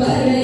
பறை